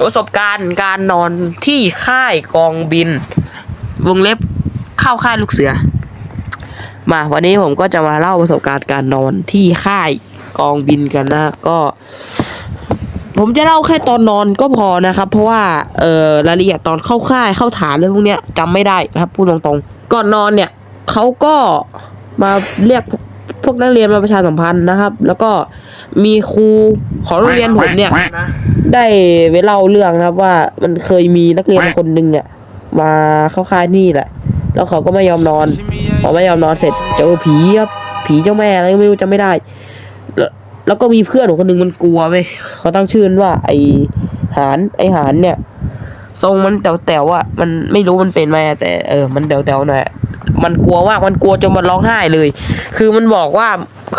ประสบการณ์การนอนที่ค่ายกองบิน วงเล็บเข้าค่ายลูกเสือ มาวันนี้ผมก็จะมาเล่าประสบการณ์การนอนที่ค่ายกองบินกันนะก็ ผมจะเล่าแค่ตอนนอนก็พอนะครับ เพราะว่าเออรายละเอียดตอนเข้าค่ายเข้าฐานเรื่องพวกเนี้ยจำไม่ได้นะครับพูดตรงๆ ก่อนนอนเนี่ยเขาก็มาเรียก พวกนักเรียนมาประชาสัมพันธ์นะครับ แล้วก็มีครูของโรงเรียนผมเนี่ยได้ไปเล่าเรื่องนะครับว่ามันเคยมีนักเรียนคนหนึ่งอะมาเข้าค่ายนี่แหละ แล้วเขาก็ไม่ยอมนอนพอไม่ยอมนอนเสร็จเจอผีครับผีเจ้าแม่อะไรก็ไม่รู้จำไม่ได้ แล้วแล้วก็มีเพื่อนของคนหนึ่งมันกลัวเว้ยเขาตั้งชื่อว่า ไอหานไอหานเนี่ย ทรงมันแต๋วๆอะมันไม่รู้มันเป็นไหมแต่เออมันแต๋วๆหน่อย มันกลัวมามันกลัวจนมันร้องไห้เลย คือมันบอกว่า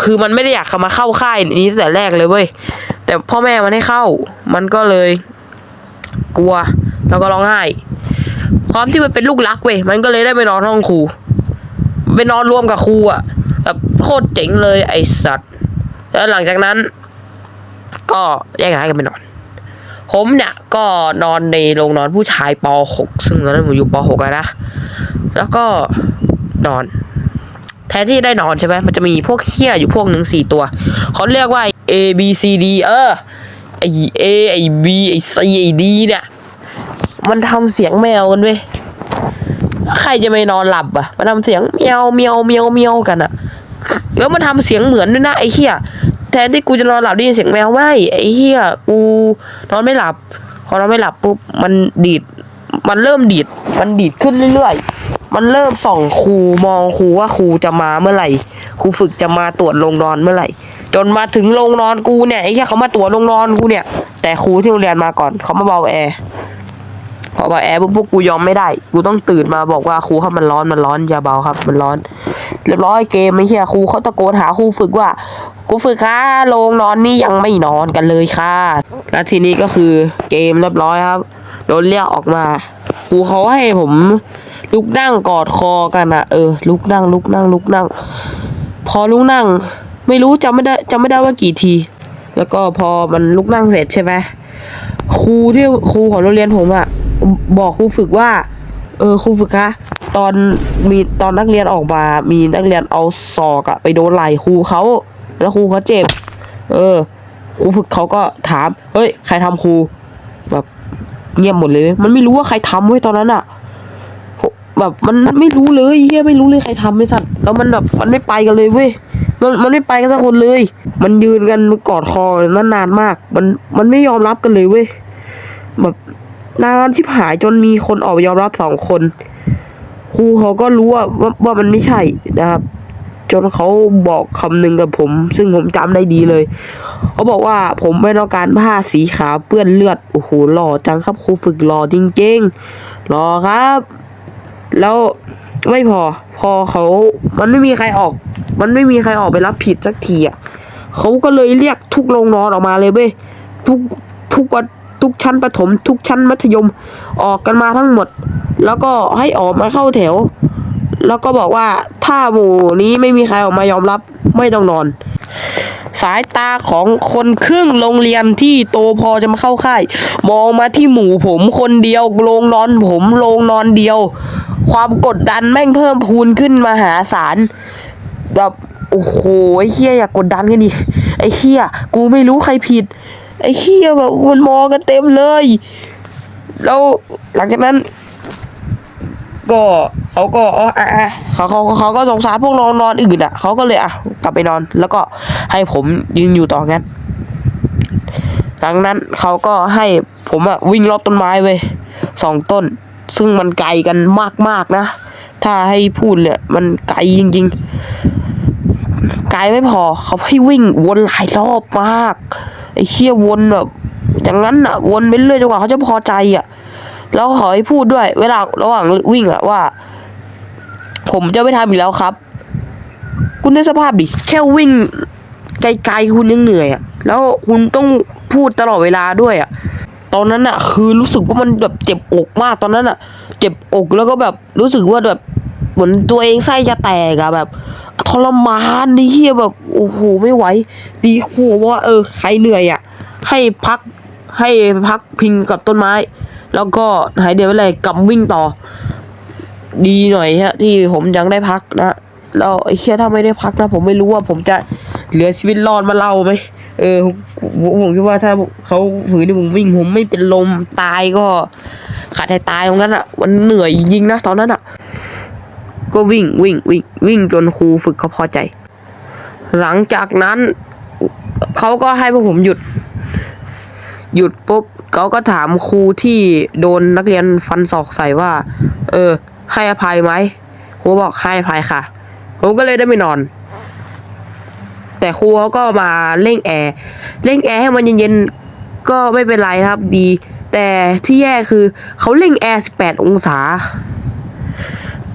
คือมันไม่ได้อยากเข้ามาเข้าค่ายนี้แต่แรกเลยเว้ยแต่พ่อแม่มันให้เข้า มันก็เลย กลัวแล้วก็ร้องไห้ความที่มันเป็นลูกรักเว้ยมันก็เลยได้ไปนอนห้องครูไปนอนรวมกับครูอะแบบโคตรเจ๋งเลยไอสัตว์ แล้วหลังจากนั้น ก็แยกย้ายกันไปนอน ผมเนี่ยก็นอนในโรงนอนผู้ชายป .6 ซึ่งตอนนั้นผมอยู่ป .6 อะนะแล้วก็ นอน แทนที่ได้นอนใช่ไหมมันจะมีพวกเฮี้ยอยู่พวกหนึ่งสี่ตัวเขาเรียกว่า A B C D เออไอ A ไอ B ไอ C ไอ D เนี่ยมันทำเสียงแมวกันเว้ยใครจะไม่นอนหลับอะ มันทำเสียงเมียวเมียวเมียวเมียวกันอะ แล้วมันทำเสียงเหมือนด้วยนะไอ้เหี้ยแทนที่กูจะนอนหลับได้ยินเสียงแมวไม่ไอ้เหี้ยกูนอนไม่หลับพอนอนไม่หลับปุ๊บมันดีด มันเริ่มดีด มันดีดขึ้นเรื่อยๆ มันเริ่มส่องครูมองครูว่าครูจะมาเมื่อไหร่ ครูฝึกจะมาตรวจโรงนอนเมื่อไหร่ จนมาถึงโรงนอนกูเนี่ยไอ้เหี้ยเขามาตรวจโรงนอนกูเนี่ย แต่ครูที่โรงเรียนมาก่อนเขามาเบาแอร์พอเบาแอร์ปุ๊บพวกกูยอมไม่ได้ กูต้องตื่นมาบอกว่าครูครับมันร้อนมันร้อนอย่าเบาครับ มันร้อน เรียบร้อยเกมไม่เฮียครูเขาตะโกนหาครูฝึกว่าครูฝึกคะโรงนอนนี่ยังไม่นอนกันเลยค่ะ แล้วทีนี้ก็คือเกมเรียบร้อยครับ โดนเรียกออกมาครูเขาให้ผมลุกนั่งกอดคอกันอะเออ ลุกนั่ง ลุกนั่ง ลุกนั่ง พอลุกนั่ง ไม่รู้จำไม่ได้จำไม่ได้ว่ากี่ที แล้วก็พอมันลุกนั่งเสร็จใช่ไหมครูที่ครูของโรงเรียนผมอะบอกครูฝึกว่า เออครูฝึกคะตอนมีตอนนักเรียนออกมา มีนักเรียนเอาศอกอะไปโดนไหล่ครูเขาแล้วครูเขาเจ็บ เออครูฝึกเขาก็ถาม เฮ้ย ใครทำครูแบบ เงียบหมดเลย มันไม่รู้ว่าใครทำเว้ยตอนนั้นอะแบบมันไม่รู้เลยเฮียไม่รู้เลยใครทำไอ้สัตว์แล้วมันแบบมันไม่ไปกันเลยเว้ยมันมันไม่ไปกันสักคนเลย มันยืนกันกอดคอนั่นนานมาก มันมันไม่ยอมรับกันเลยเว้ยแบบนานที่หายจนมีคนออกยอมรับสองคนครูเขาก็รู้ว่าว่ามันไม่ใช่นะครับ จนเขาบอกคำหนึ่งกับผม ซึ่งผมจำได้ดีเลย เขาบอกว่าผมไม่ต้องการผ้าสีขาวเปื้อนเลือด โอ้โหหล่อจังครับครูฝึกหล่อจริงๆหล่อครับ แล้วไม่พอ พอเขา มันไม่มีใครออก มันไม่มีใครออกไปรับผิดสักทีอะเขาก็เลยเรียกทุกโรงนอนออกมาเลยเว้ยทุกทุกวันทุกชั้นประถม ทุกชั้นมัธยมออกกันมาทั้งหมด แล้วก็ให้ออกมาเข้าแถว แล้วก็บอกว่าถ้าหมู่นี้ไม่มีใครออกมายอมรับไม่ต้องนอน สายตาของคนครึ่งโรงเรียนที่โตพอจะมาเข้าค่าย มองมาที่หมู่ผมคนเดียวโรงนอนผมโรงนอนเดียว ความกดดันแม่งเพิ่มพูนขึ้นมหาศาลแบบโอ้โหไอ้เฮียอยากกดดันกันดิไอ้เฮียกูไม่รู้ใครผิด ไอ้เฮียแบบมันมองกันเต็มเลย แล้วหลังจากนั้น ก็ เขาก็อ๋ออะเขาเขาเขาก็สงสารพวกนอนนอนอื่นอะเขาก็เลยอะกลับไปนอน แล้วก็ให้ผมยืนอยู่ต่องั้นหลังนั้นเขาก็ให้ผมอะวิ่งรอบต้นไม้เว้ยสองต้น ซึ่งมันไกลกันมากๆนะ ถ้าให้พูดเนี่ยมันไกลจริง ๆ ไกลไม่พอ เขาให้วิ่งวนหลายรอบมากไอ้เชี่ยวนแบบอย่างนั้นอะวนไปเรื่อยจนกว่าเขาจะพอใจอะแล้วขอให้พูดด้วย เวลาระหว่างวิ่งอะว่า ผมจะไม่ทำอีกแล้วครับ คุณในกสภาพดิ แค่วิ่งไกลๆคุณยังเหนื่อยอะแล้วคุณต้องพูดตลอดเวลาด้วยอะตอนนั้นอะคือรู้สึกว่ามันแบบเจ็บอกมากตอนนั้นอะเจ็บอกแล้วก็แบบรู้สึกว่าแบบเหมือนตัวเองไส้จะแตกอะแบบทรมานนี่เฮียแบบโอ้โหไม่ไหวดีครูว่า เออใครเหนื่อยอะให้พักให้พักพิงกับต้นไม้ แล้วก็หายเดือดไปเลยกลับวิ่งต่อ ดีหน่อยฮะ ที่ผมยังได้พักนะแล้วไอ้เชี่ยถ้าไม่ได้พักนะ ผมไม่รู้ว่าผมจะเหลือชีวิตรอดมาเล่าไหมเออผมคิดว่าถ้าเขาฝืนที่ผมวิ่งผมไม่เป็นลมตายก็ ขาดใจตายตรงนั้นอะ มันเหนื่อยจริงนะตอนนั้นอะ ก็วิ่งวิ่งวิ่งวิ่งจนครูฝึกเขาพอใจ หลังจากนั้นเขาก็ให้พวกผมหยุด หยุดปุ๊บเขาก็ถามครูที่โดนนักเรียนฟันศอกใส่ว่า เออ ให้อภัยไหมครูบอกให้อภัยค่ะผมก็เลยได้ไม่นอน แต่ครูเขาก็มาเร่งแอร์เร่งแอร์ให้มันเย็นๆก็ไม่เป็นไรครับดี แต่ที่แย่คือเขาเร่งแอร์18 องศา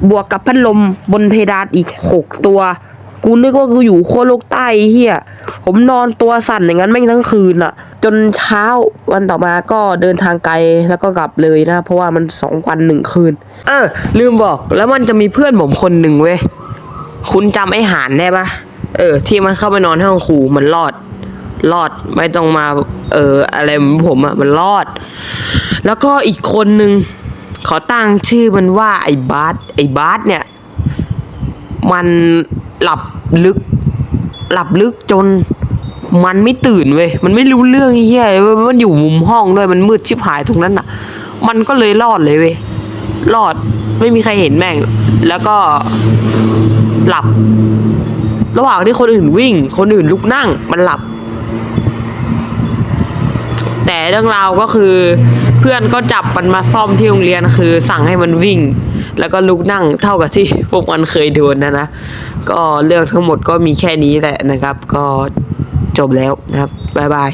บวกกับพัดลมบนเพดานอีกหกตัว กูนึกว่ากูอยู่ขั้วโลกใต้เฮียผมนอนตัวสั่นอย่างนั้นแม่งทั้งคืนอะ จนเช้าวันต่อมาก็เดินทางไกลแล้วก็กลับเลยนะ เพราะว่ามันสองวันหนึ่งคืน เออ ลืมบอกแล้วมันจะมีเพื่อนผมคนหนึ่งเว้ยคุณจำไอ้หานได้ปะเออ ที่มันเข้าไปนอนห้องครูมันรอด รอดไม่ต้องมา เออ อะไรผมอะมันรอด แล้วก็อีกคนหนึ่งขอตั้งชื่อมันว่าไอ้บาสไอ้บาสเนี่ย มันหลับลึก หลับลึกจน มันไม่ตื่นเว้ย มันไม่รู้เรื่องเหี้ยเว้ยมันอยู่มุมห้องด้วย มันมืดชิบหายตรงนั้นอะ มันก็เลยรอดเลยเว้ย รอด ไม่มีใครเห็นแม่ง แล้วก็หลับ ระหว่างที่คนอื่นวิ่ง คนอื่นลุกนั่ง มันหลับ แต่เรื่องราวก็คือ เพื่อนก็จับมันมาซ่อมที่โรงเรียนคือ สั่งให้มันวิ่ง แล้วก็ลุกนั่งเท่ากับที่พวกมันเคยโดนนะนะ ก็เรื่องทั้งหมดก็มีแค่นี้แหละนะครับ ก็ จบแล้วนะครับ บ๊ายบาย